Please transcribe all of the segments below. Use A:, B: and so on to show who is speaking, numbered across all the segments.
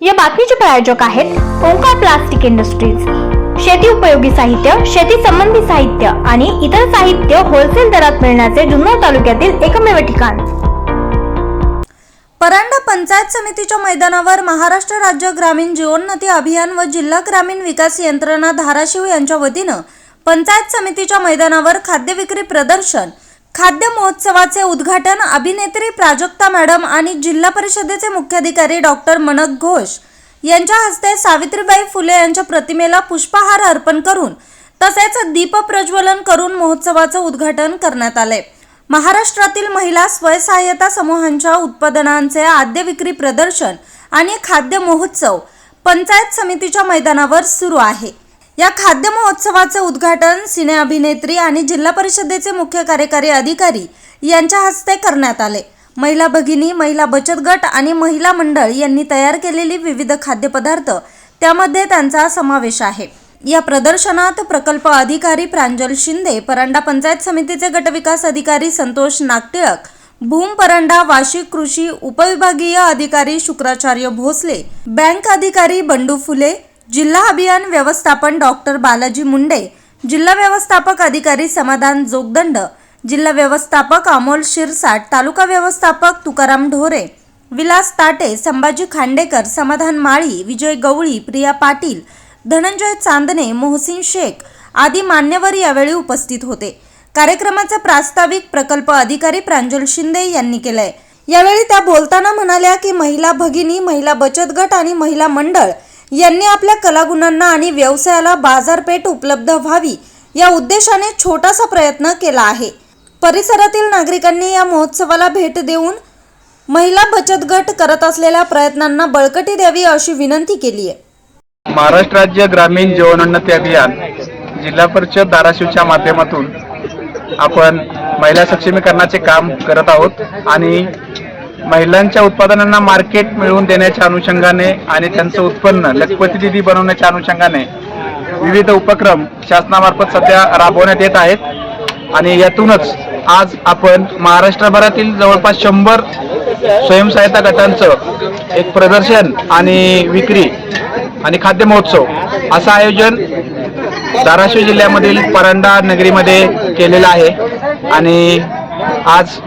A: या बातमीचे प्रायोजक आहेत ओंकार प्लास्टिक इंडस्ट्रीज. शेती उपयोगी साहित्य शेती संबंधी साहित्य आणि इतर साहित्य होलसेल दरात मिळण्याचे जुन्नर तालुक्यातील एकमेव ठिकाण.
B: परांडा पंचायत समितीच्या मैदानावर महाराष्ट्र राज्य ग्रामीण जीवोन्नती अभियान व जिल्हा ग्रामीण विकास यंत्रणा धाराशिव यांच्या वतीनं पंचायत समितीच्या मैदानावर खाद्य विक्री प्रदर्शन खाद्य महोत्सवाचे उद्घाटन अभिनेत्री प्राजक्ता मॅडम आणि जिल्हा परिषदेचे मुख्याधिकारी डॉक्टर मनक घोष यांच्या हस्ते सावित्रीबाई फुले यांच्या प्रतिमेला पुष्पहार अर्पण करून तसेच दीपप्रज्वलन करून महोत्सवाचं उद्घाटन करण्यात आले. महाराष्ट्रातील महिला स्वयंसहाय्यता समूहांच्या उत्पादनांचे आद्य विक्री प्रदर्शन आणि खाद्य महोत्सव पंचायत समितीच्या मैदानावर सुरू आहे. या खाद्य महोत्सवाचं उद्घाटन सिने अभिनेत्री आणि जिल्हा परिषदेचे मुख्य कार्यकारी अधिकारी यांच्या हस्ते करण्यात आले. महिला भगिनी महिला बचत गट आणि महिला मंडळ यांनी तयार केलेली विविध खाद्यपदार्थ त्यामध्ये त्यांचा समावेश आहे. या प्रदर्शनात प्रकल्प अधिकारी प्रांजल शिंदे परांडा पंचायत समितीचे गटविकास अधिकारी संतोष नागटिळक भूम परंडा वाशिक कृषी उपविभागीय अधिकारी शुक्राचार्य भोसले बँक अधिकारी बंडू फुले जिल्हा अभियान व्यवस्थापन डॉक्टर बालाजी मुंडे जिल्हा व्यवस्थापक अधिकारी समाधान जोगदंड जिल्हा व्यवस्थापक अमोल शिरसाट तालुका व्यवस्थापक तुकाराम ढोरे विलास ताटे संभाजी खांडेकर समाधान माळी विजय गवळी प्रिया पाटील धनंजय चांदणे मोहसिन शेख आदी मान्यवर यावेळी उपस्थित होते. कार्यक्रमाचा प्रास्ताविक प्रकल्प अधिकारी प्रांजल शिंदे यांनी केलंय. यावेळी त्या बोलताना म्हणाल्या की महिला भगिनी महिला बचत गट आणि महिला मंडळ यांनी आपल्या कलागुणांना आणि व्यवसायाला बाजारपेठ उपलब्ध व्हावी या उद्देशाने छोटासा प्रयत्न केला आहे. परिसरातील नागरिकांनी या महोत्सवाला भेट देऊन महिला बचत गट करत असलेल्या प्रयत्नांना बळकटी द्यावी अशी विनंती केली आहे.
C: महाराष्ट्र राज्य ग्रामीण जीवनोन्नती अभियान जिल्हा परिषद धाराशिवच्या माध्यमातून आपण महिला सक्षमीकरणाचे काम करत आहोत आणि महिलांच्या उत्पादनांना मार्केट मिळवून देण्याच्या अनुषंगाने आणि त्यांचं उत्पन्न लखपती दिदी बनवण्याच्या अनुषंगाने विविध उपक्रम शासनामार्फत सध्या राबवण्यात येत आहेत. आणि यातूनच आज आपण महाराष्ट्रभरातील जवळपास शंभर स्वयंसहायता गटांचं एक प्रदर्शन आणि विक्री आणि खाद्य महोत्सव असं आयोजन धाराशिव जिल्ह्यामधील परांडा नगरीमध्ये केलेलं आहे. आणि आज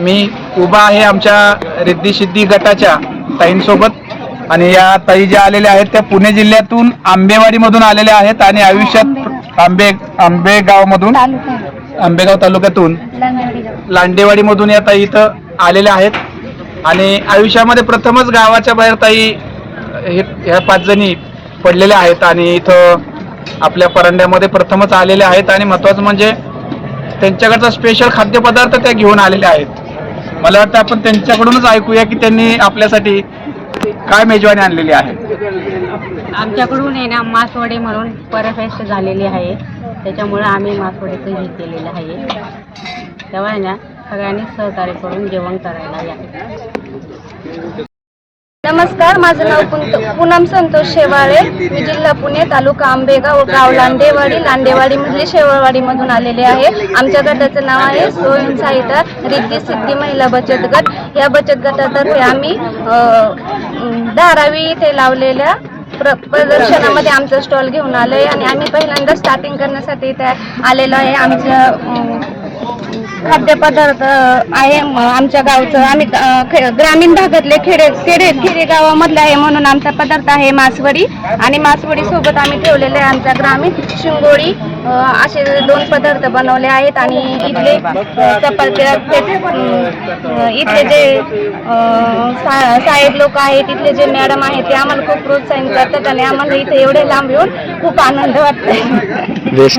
C: मी उभा आहे आमच्या रिद्धी सिद्धी गटाच्या ताईंसोबत. आणि या ताई ज्या आलेल्या आहेत त्या पुणे जिल्ह्यातून आंबेवाडीमधून आलेल्या आहेत आणि आयुष्यात आंबे आंबेगावमधून आंबेगाव तालुक्यातून लांडेवाडीमधून या ताई इथं आलेल्या आहेत. आणि आयुष्यामध्ये प्रथमच गावाच्या बाहेर ताई हे ह्या पाच जणी पडलेल्या आहेत आणि इथं आपल्या परांड्यामध्ये प्रथमच आलेल्या आहेत. आणि महत्वाचं म्हणजे त्यांच्याकडचा स्पेशल खाद्यपदार्थ त्या घेऊन आलेल्या आहेत. मला वाटतं आपण त्यांच्याकडूनच ऐकूया की त्यांनी आपल्यासाठी काय मेजवानी आणलेली आहे.
D: आमच्याकडून आहे ना मासवडे म्हणून परफेस्ट झालेली आहे. त्याच्यामुळे आम्ही मासवडेचं हे केलेलं आहे. तेव्हा आहे ना सगळ्यांनी सहकार्य करून जेवण करायला या.
E: नमस्कार माझं नाव पुन- पूनम संतोष शेवाळे. मी जिल्हा पुणे तालुका आंबेगाव गाव लांडेवाडी लांडेवाडी मधली शेवळवाडीमधून आलेले आहे. आमच्या गटाचं नाव आहे स्वयंसहायता रिद्धी सिद्धी महिला बचत गट. या बचत गटातर्फे आम्ही धारावी इथे लावलेल्या प्र प्रदर्शनामध्ये आमचं स्टॉल घेऊन आलो आहे आणि आम्ही पहिल्यांदा स्टार्टिंग करण्यासाठी इथे आलेलो आहे. आमच्या खाद्यपदार्थ आहे आमच्या गावचं. आम्ही खे- ग्रामीण भागातले खेडे खेडे गावामधले आहे म्हणून आमचा पदार्थ आहे मासवडी. आणि मासवडी सोबत आम्ही ठेवलेले आहे आमच्या ग्रामीण शिंगोळी असे दोन पदार्थ बनवले आहेत. आणि इथले चपात्या इथले जे सा- साहेब लोक आहेत इथले जे मॅडम आहेत ते आम्हाला खूप प्रोत्साहन करतात आणि आम्हाला इथे एवढे लांब येऊन खूप आनंद वाटतोय